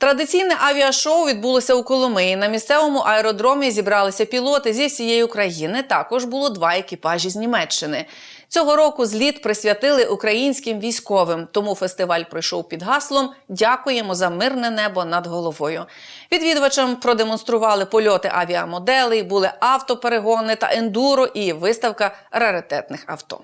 Традиційне авіашоу відбулося у Коломиї. На місцевому аеродромі зібралися пілоти зі всієї України. Також було два екіпажі з Німеччини. Цього року зліт присвятили українським військовим. Тому фестиваль пройшов під гаслом Дякуємо за мирне небо над головою. Відвідувачам продемонстрували польоти авіамоделей, були автоперегони та ендуро і виставка раритетних авто.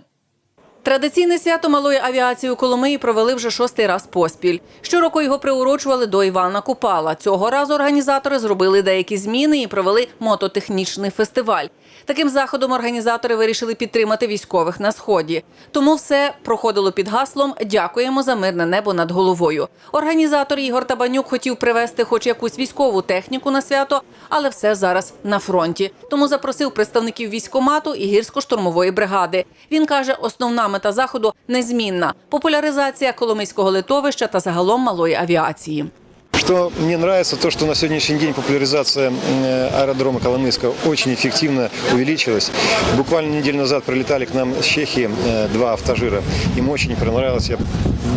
Традиційне свято малої авіації у Коломиї провели вже шостий раз поспіль. Щороку його приурочували до Івана Купала. Цього разу організатори зробили деякі зміни і провели мототехнічний фестиваль. Таким заходом організатори вирішили підтримати військових на сході. Тому все проходило під гаслом Дякуємо за мирне небо над головою. Організатор Ігор Табанюк хотів привезти хоч якусь військову техніку на свято, але все зараз на фронті. Тому запросив представників військомату і гірсько-штурмової бригади. Він каже, основна мета заходу незмінна популяризація Коломийського литовища та загалом малої авіації. Что мне нравится, то, что на сегодняшний день популяризация э, аэродрома Коломыйска очень эффективно увеличилась. Буквально неделю назад прилетали к нам с Чехии э, два автожира. Им очень понравилось. Я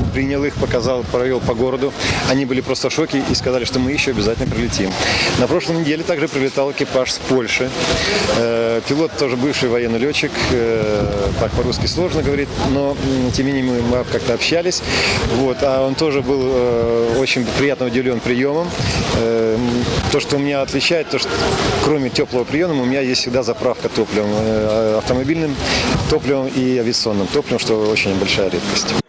принял их, показал, провел по городу. Они были просто в шоке и сказали, что мы еще обязательно прилетим. На прошлой неделе также прилетал экипаж с Польши. Э, Пилот тоже бывший военный летчик, э, так по-русски сложно говорит, но тем не менее мы как-то общались. Вот, а он тоже был э, очень приятно удивлен приемом. То, что меня отличает, то, что кроме теплого приема у меня есть всегда заправка топливом, автомобильным топливом и авиационным топливом, что очень большая редкость.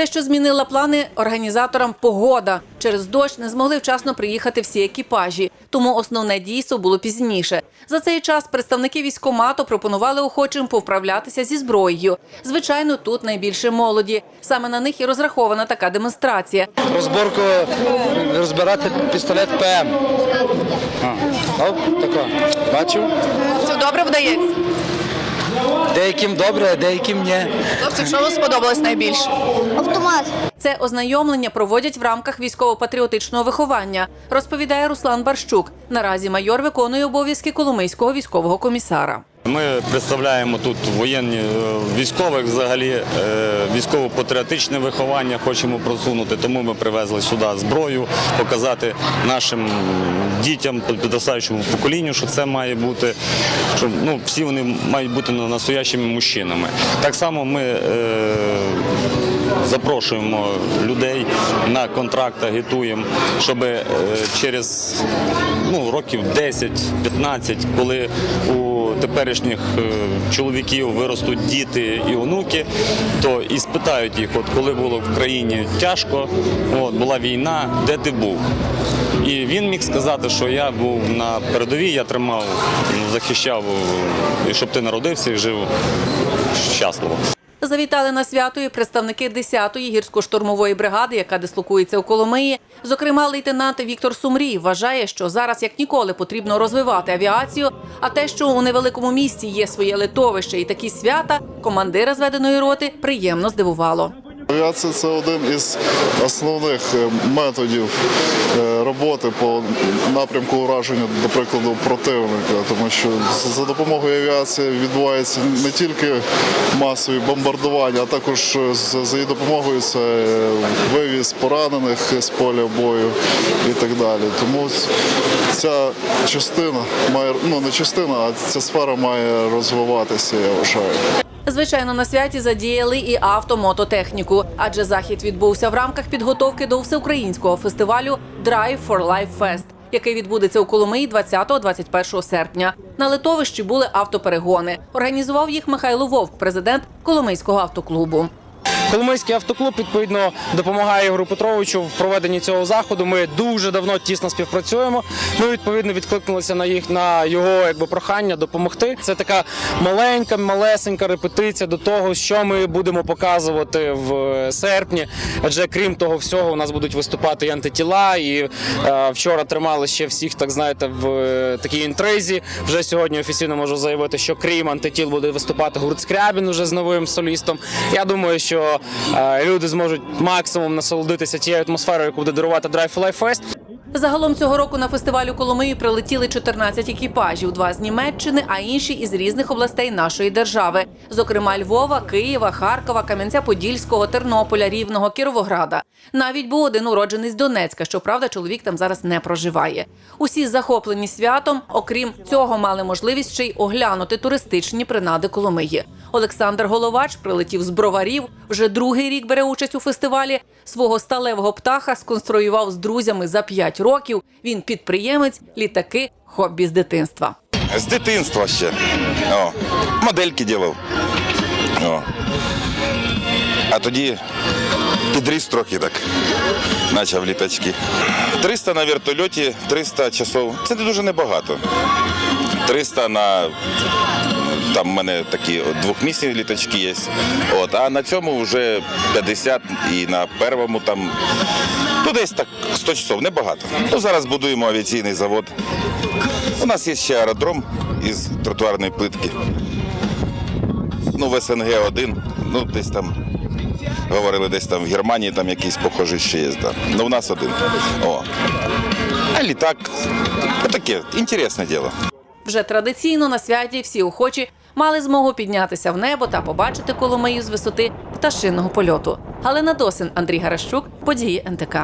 Дещо змінила плани організаторам погода. Через дощ не змогли вчасно приїхати всі екіпажі, тому основне дійство було пізніше. За цей час представники військомату пропонували охочим повправлятися зі зброєю. Звичайно, тут найбільше молоді. Саме на них і розрахована така демонстрація. розборку розбирати пістолет ПМ. А, оп, тако. Бачив? Це добре вдається. Деяким добре, а деяким ні. Хлопці, що вам сподобалось найбільше? Автомат. Це ознайомлення проводять в рамках військово-патріотичного виховання, розповідає Руслан Барщук. Наразі майор виконує обов'язки Коломийського військового комісара. Ми представляємо тут воєнні е, військових, взагалі е, військово-патріотичне виховання хочемо просунути, тому ми привезли сюди зброю, показати нашим дітям, підростаючому поколінню, що це має бути, що ну, всі вони мають бути настоящими мужчинами. Так само ми е, запрошуємо людей на контракт, агітуємо, щоб е, через ну, років 10-15, коли у теперішніх е, чоловіків виростуть діти і онуки, то і спитають їх, от коли було в країні тяжко, от, була війна, де ти був? І він міг сказати, що я був на передовій, я тримав, захищав, і щоб ти народився і жив щасливо. Завітали на свято і представники 10-ї гірсько-штурмової бригади, яка дислокується у Коломиї. Зокрема, лейтенант Віктор Сумрій вважає, що зараз як ніколи потрібно розвивати авіацію. А те, що у невеликому місті є своє литовище і такі свята, командира зведеної роти приємно здивувало. Авіація це один із основних е, методів е, роботи по напрямку ураження, до прикладу, противника, тому що за допомогою авіації відбувається не тільки масові бомбардування, а також е, за її допомогою це вивіз поранених з поля бою і так далі. Тому ця частина має ну не частина, а ця сфера має розвиватися. Я вважаю. Звичайно, на святі задіяли і автомототехніку, адже захід відбувся в рамках підготовки до всеукраїнського фестивалю Drive for Life Fest, який відбудеться у Коломиї 20-21 серпня. На литовищі були автоперегони. Організував їх Михайло Вовк, президент Коломийського автоклубу. Коломийський автоклуб відповідно допомагає Ігору Петровичу в проведенні цього заходу. Ми дуже давно тісно співпрацюємо. Ми відповідно відкликнулися на їх на його якби прохання допомогти. Це така маленька, малесенька репетиція до того, що ми будемо показувати в е, серпні. Адже крім того всього, у нас будуть виступати і антитіла. І е, вчора тримали ще всіх, так знаєте, в е, такій інтризі. Вже сьогодні офіційно можу заявити, що крім антитіл буде виступати гурт Скрябін уже з новим солістом. Я думаю, що люди зможуть максимум насолодитися тією атмосферою, яку буде дарувати Drive Life Fest. Загалом цього року на фестиваль у Коломиї прилетіли 14 екіпажів, два з Німеччини, а інші із різних областей нашої держави, зокрема Львова, Києва, Харкова, Кам'янця-Подільського, Тернополя, Рівного, Кіровограда. Навіть був один уроджений з Донецька. Щоправда, чоловік там зараз не проживає. Усі захоплені святом, окрім цього, мали можливість ще й оглянути туристичні принади Коломиї. Олександр Головач прилетів з броварів. Вже другий рік бере участь у фестивалі. Свого сталевого птаха сконструював з друзями за 5 років. Він підприємець, літаки, хобі з дитинства. З дитинства ще. О, модельки ділав. О. А тоді підріс трохи так. Почав літачки. 300 на вертольоті, 300 часов. Це не дуже небагато. 300 на. Там в мене такі двохмісні літачки є. От, а на цьому вже 50 і на первому там. Ну, десь так 100 часов, небагато. Ну, зараз будуємо авіаційний завод. У нас є ще аеродром із тротуарної плитки. Ну, в СНГ один, ну десь там. Говорили, десь там в Германії там якийсь похожий ще є. Да. Ну, у нас один. О. А літак, таке інтересне діло. Вже традиційно на святі всі охочі мали змогу піднятися в небо та побачити Коломию з висоти пташиного польоту. Галина Досин, Андрій Гарашчук, події НТК.